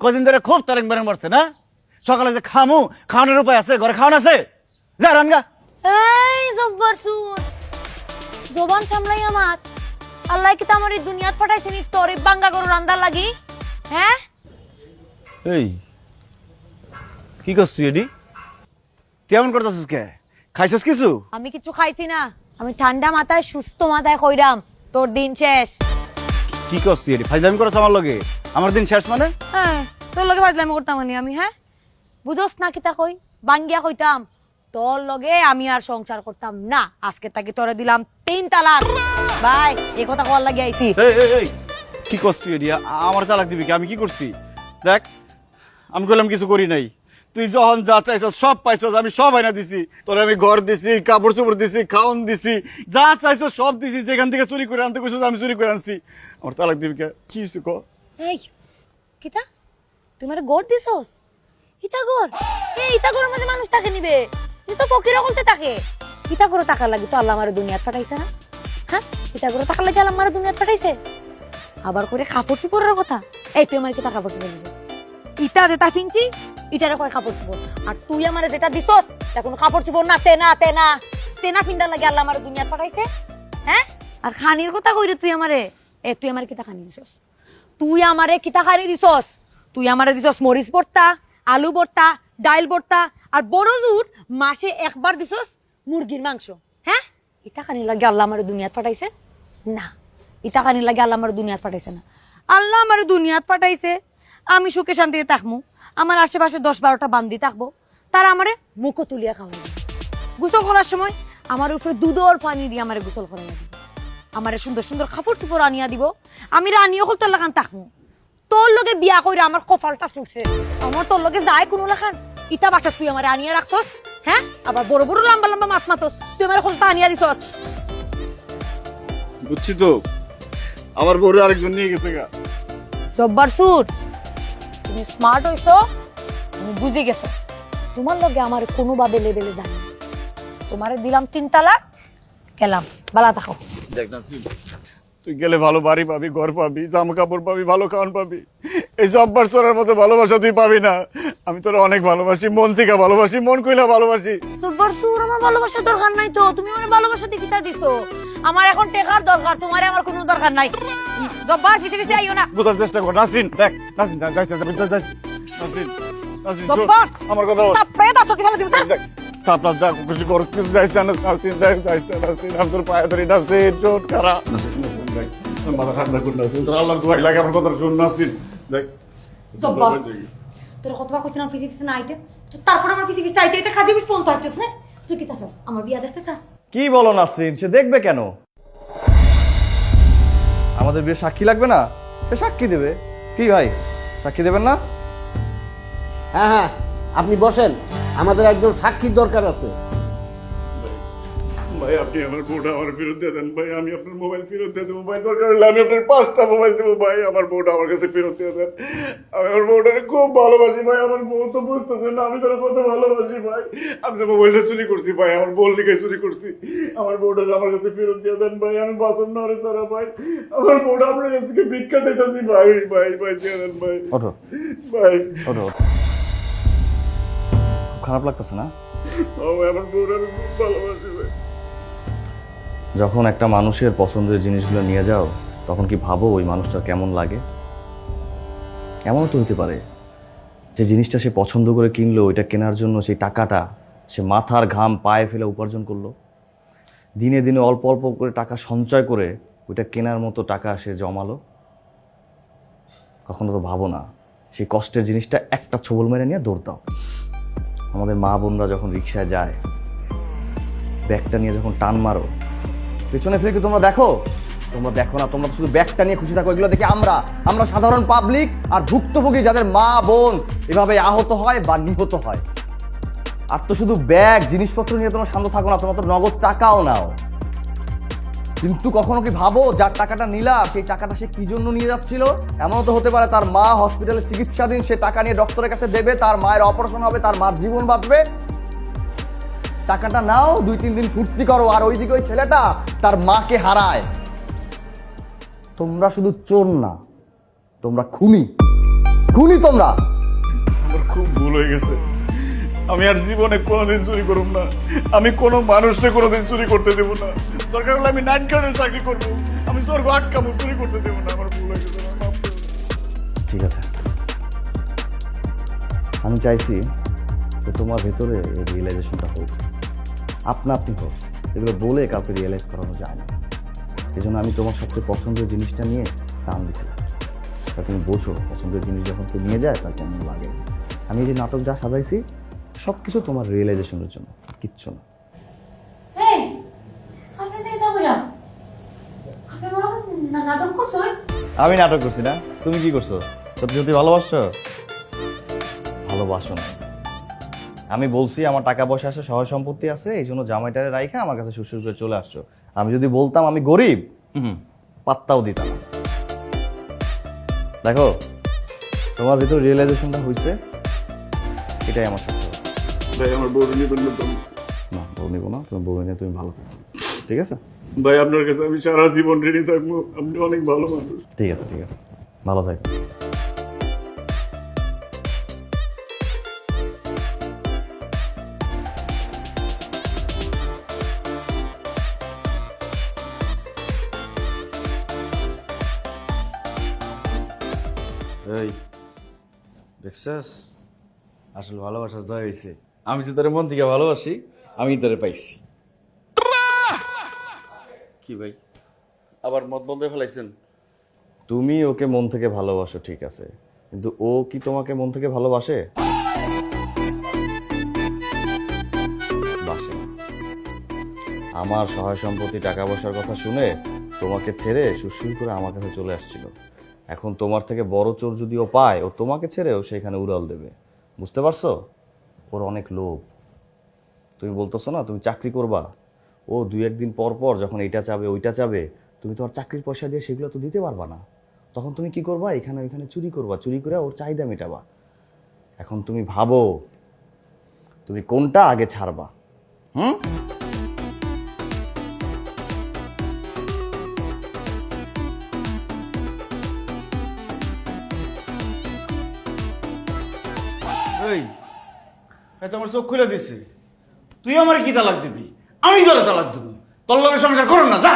কদিন ধরে খুব তারেং বারেং মারছে না? সকালে যে খামু খাওয়ানোর উপায় আছে ঘরে খাওয়ান আছে? যা রানগা এই জব্বার সুর। জবান সামলাই আমার। আল্লাহ কি আমার এই দুনিয়াত পাঠাইছে নি? তোর এই বাঙ্গা গরু রান্দার লাগি? হ্যাঁ? এই কি করছিস এডি? কেমন করতেছিস কে? খাইছিস কিছু? আমি কিছু খাইছি না। আমি ঠান্ডা মাথায় সুস্থ মাথায় কইরাম। তোর দিন শেষ। কি করছিস এডি ফাইজলামি করছ আমার লগে? আমার দিন শেষ মানে? হ্যাঁ তোর লগে ফাজলামি করতাম নি আমি হ্যাঁ? বুঝোস না কিতা কই? বাঙ্গিয়া কইতাম তোর লগে আমি আর সংসার করতাম না আজকে তাকে তোরে দিলাম তিন তালাক। ভাই এই কথা কল লাগি আইছি। এই এই এই কি করছিস এডি আমার তালাক দিবি কি? আমি কি করছি? দেখ আমি কইলাম কিছু করি নাই। তুই যখন যা চাইছ সব পাইছস, আমি সব আইনা দিছি। তোর আমি ঘর দিছি কাপড় চোপড় দিছি, খাওন দিছি, যা চাইছ সব দিছি, যেখান থেকে চুরি করে আনতে কইছস, আমি চুরি করে আনছি। আমার তালাক দিবি কে? কি হইছে ক? এই, কিতা? তুই মানে গড় দিছস? ইতা গড় এই ইতা গড়ের মধ্যে মানুষ তাকে নিবে। তুই তো ফকিরা বলতে তাকে। ইতা গড় টাকা লাগি তো আল্লাহ আমার দুনিয়াত পাঠাইছে না? হ্যাঁ? ইতা গড় টাকা লাগি আল্লাহ আমার দুনিয়াত পাঠাইছে? আবার করে কাপড় চুপড়ের কথা? এই, তুই আমার কাপড় চুপড় দিছিস? ইটা যেটা ফিনছি ইটারে কয় কাপড় চুপড় আর তুই আমার যেটা দিছস কোনো কাপড় চুপড় না তেনা তেনা তেনা ফিন্ডা লাগে আল্লাহ আমার দুনিয়াত পাঠাইছে। হ্যাঁ? আর খানির কথা কইরে তুই আমারে? এ, তুই আমার কিতা খানি দিছস? তুই আমারে কিতা খানি দিছস? তুই আমারে দিছস মরিচ ভর্তা আলু ভর্তা ডাইল ভর্তা আর বড় জুর মাসে একবার দিছস মুরগির মাংস। হ্যাঁ? ইতা খানি লাগে আল্লাহ আমার দুনিয়াত পাঠাইছে? না। ইটা খানি লাগে আল্লাহ আমার দুনিয়াত পাঠাইছে না। আল্লাহ আমার দুনিয়াত পাঠাইছে। আমি সুখে শান্তিতে থাকব। আমার আশেপাশে দশ বারোটা বান্দি থাকব। তারা আমারে মুখো তুলিয়া খাওয়াবে গোসল করার সময় আমার উপরে দুধর পানি দিয়ে আমারে গোসল করাইয়া দিবে। আমারে সুন্দর সুন্দর কাপড় চুপড় আনিয়া দিব। আমি রানিও হল তোর লাগান থাকব। তোর লগে বিয়া কইরা আমার কপালটা ফুলছে। আমার তোর লগে যায় কোনো লাখান ইটা বাসা তুই আমার আনিয়া রাখছস হ্যাঁ? আবার বড় বড় লম্বা লম্বা মাছ মাতস। তুই আমার কলতা আনিয়া দিছস। বুঝছি তো। আমার বউরে আরেকজন নিয়ে গেছে গা। জব্বার সুর। তুমি স্মার্ট হইছো, তুমি বুঝে গেছো। তোমার লগে আমার কোনো ভাবে লেভেলে জানি তোমার দিলাম তিন তালাক গেলাম। বালা থাকো। তুই গেলে ভালো বাড়ি পাবি, ঘর পাবি, জামা কাপড় পাবি, ভালো খাওয়ান পাবি। এই জব্বার চড়ার মতো ভালোবাসা তুই পাবি না আমি তোরা অনেক ভালোবাসি মন থেকে ভালোবাসি মন কইলা ভালোবাসি জব্বার সুর আমার ভালোবাসার দরকার নাই তো তুমি আমার ভালোবাসা দিয়ে কিতা দিছো আমার এখন টেকার দরকার তোমার আমার কোনো দরকার নাই জব্বার পিছে পিছে আইও না বোঝার চেষ্টা কর নাসরিন দেখ নাসরিন যা- যাইতে যাবে যাই নাসরিন নাসরিন জব্বার আমার কথা বল তাপরে তা চোখে ফেলে দিবো স্যার দেখ তাপলা যা খুশি কর কিন্তু যাইস না নাসরিন দেখ যাইস না নাসরিন আমি পায়ে ধরি নাসরিন চোট খারা নাসরিন নাসরিন দেখ মাথা ঠান্ডা কর নাসরিন তোর আল্লাহ দোয়াই লাগে আমার কথা শোন নাসরিন দেখ জব্বার তোর কতবার কইছিলাম পিছে পিছে না আইতে তো? তারপর আমার পিছে পিছে আইতে এটা খাদি ফোন তো আইতেছ না তুই কিতা চাস? আমার বিয়া দেখতে চাস? কি বলো নাসরিন সে দেখবে কেন? আমাদের বিয়ে সাক্ষী লাগবে না? সে সাক্ষী দেবে। কি ভাই সাক্ষী দেবেন না? হ্যাঁ হ্যাঁ আপনি বসেন। আমাদের একজন সাক্ষীর দরকার আছে। ভাই আপনি আমার বউটা আমার ফেরত দিয়ে দেন ভাই আমি আপনার মোবাইল ফেরত দিয়ে দেবো ভাই দরকার হলে আমি আপনার পাঁচটা মোবাইল দেবো ভাই আমার বউটা আমার কাছে ফেরত দিয়ে দেন। আমি আমার বউটাকে খুব ভালোবাসি ভাই আমার বউ তো বুঝতেছে না আমি তোরা কত ভালোবাসি ভাই। আমি তো মোবাইলটা চুরি করছি ভাই আমার বউর লিখে চুরি করছি। আমার বউটাকে আমার কাছে ফেরত দিয়ে দেন ভাই আমি বাসন না রে সারা ভাই। আমার বউটা আপনার কাছে ভিক্ষা দিতেছি ভাই ভাই ভাই দিয়ে দেন ভাই। ভাই। খারাপ লাগতেছে না? ও আমার বউটা আমি খুব ভালোবাসি ভাই। যখন একটা মানুষের পছন্দের জিনিসগুলো নিয়ে যাও, তখন কি ভাবো ওই মানুষটা কেমন লাগে? এমনও তো হতে পারে যে জিনিসটা সে পছন্দ করে কিনলো, ওইটা কেনার জন্য সেই টাকাটা সে মাথার ঘাম পায়ে ফেলে উপার্জন করল। দিনে দিনে অল্প অল্প করে টাকা সঞ্চয় করে ওইটা কেনার মতো টাকা সে জমালো। কখনো তো ভাবো না সেই কষ্টের জিনিসটা একটা ছবল মেরে নিয়ে দৌড় দাও। আমাদের মা বোনরা যখন রিক্সায় যায়, ব্যাগটা নিয়ে যখন টান মারো পেছনে ফিরে কি তোমরা দেখো? তোমরা দেখো না, তোমরা শুধু ব্যাগটা নিয়ে খুশি থাকো, এগুলো দেখে আমরা আমরা সাধারণ পাবলিক আর ভুক্তভোগী যাদের মা, বোন, এভাবে আহত হয় বা নিহত হয়। আর তো শুধু ব্যাগ, জিনিসপত্র নিয়ে তোমরা শান্ত থাকো না, তোমরা তো নগদ টাকাও নাও। কিন্তু কখনো কি ভাবো, যার টাকাটা নিলা, সেই টাকাটা সে কি জন্য নিয়ে যাচ্ছিল? এমনও তো হতে পারে তার মা হসপিটালে চিকিৎসাধীন, সে টাকা নিয়ে ডক্টরের কাছে দেবে, তার মায়ের অপারেশন হবে, তার মার জীবন বাঁচবে। টাকাটা নাও দুই তিন দিন ফুর্তি করো আর ওইদিকে ওই ছেলেটা তার মাকে হারায়। তোমরা শুধু চোর না তোমরা খুনি। খুনি তোমরা। আমার খুব ভুল হয়ে গেছে। আমি আর জীবনে কোনোদিন চুরি করব না। আমি কোনো মানুষকে কোনোদিন চুরি করতে দেবো না। দরকার হলে আমি নাইট গার্ডের চাকরি করব। আমি স্বর্গ আটকাবো চুরি করতে দেবো না। আমার ভুল হয়ে গেছে ঠিক আছে। আমি চাইছি যে তোমার ভেতরে এই রিয়েলাইজেশনটা হোক। আপনা আপনি হোক এগুলো বলে কাউকে রিয়েলাইজ করানো যায় না। এই জন্য আমি তোমার সবচেয়ে পছন্দের জিনিসটা নিয়ে টান দিছিলাম। তা তুমি বোঝো পছন্দের জিনিস যখন তুমি নিয়ে যায় তার কেমন লাগে? আমি এই যে নাটক যা সাজাইছি সব কিছু তোমার রিয়েলাইজেশনের জন্য কিচ্ছু না। তো আমি নাটক করছি না তুমি কি করছ? সত্যি সত্যি ভালোবাসছো? ভালোবাসো না। আমি বলছি আমার টাকা পয়সা আছে সহ সম্পত্তি আছে এই জন্য জামাইটারে রাইখা আমার কাছে সুসুর করে চলে আসছো। আমি যদি বলতাম আমি গরিব পাত্তাও দিতাম দেখো তোমার ভিতর রিয়েলাইজেশনটা হয়েছে এটাই আমার সাথে। ভাই আমার বউ নিবেন না না বউ নিবো না তুমি বউ নিয়ে তুমি ভালো থাকো। ঠিক আছে? ভাই আপনার কাছে আমি সারা জীবন ঋণী থাকব আপনি অনেক ভালো মানুষ। ঠিক আছে ঠিক আছে। ভালো থাকো। এই দেখছাস? আসল ভালোবাসা জয় হয়েছে আমি তো তোর মন থেকে ভালোবাসি আমি তোরে পাইছি। কি ভাই? আবার মত বলতে ফেলাইছেন? তুমি ওকে মন থেকে ভালোবাসো ঠিক আছে। কিন্তু ও কি তোমাকে মন থেকে ভালোবাসে? বাসে আমার সহায় সম্পত্তি টাকা পয়সার কথা শুনে তোমাকে ছেড়ে সুসুর করে আমার কাছে চলে আসছিল। এখন তোমার থেকে বড় চোর যদি ও পায়, ও তোমাকে ছেড়েও সেখানে উড়াল দেবে। বুঝতে পারছ? ওর অনেক লোভ। তুমি বলতেছো না, তুমি চাকরি করবা। ও দুই একদিন পর পর যখন এইটা চাবে, ওইটা চাবে, তুমি তোমার চাকরির পয়সা দিয়ে সেগুলো তো দিতে পারবা না। তখন তুমি কি করবা? এখানে ওইখানে চুরি করবা, চুরি করে ওর চাহিদা মেটাবা। এখন তুমি ভাবো, তুমি কোনটা আগে ছাড়বা? হুম? এই এই তোমার চোখ খুলে দিছে। তুই আমার কি তালাক দিবি? আমি তোরে তালাক দিবি। তোর লগে সংসার করুন না, যা।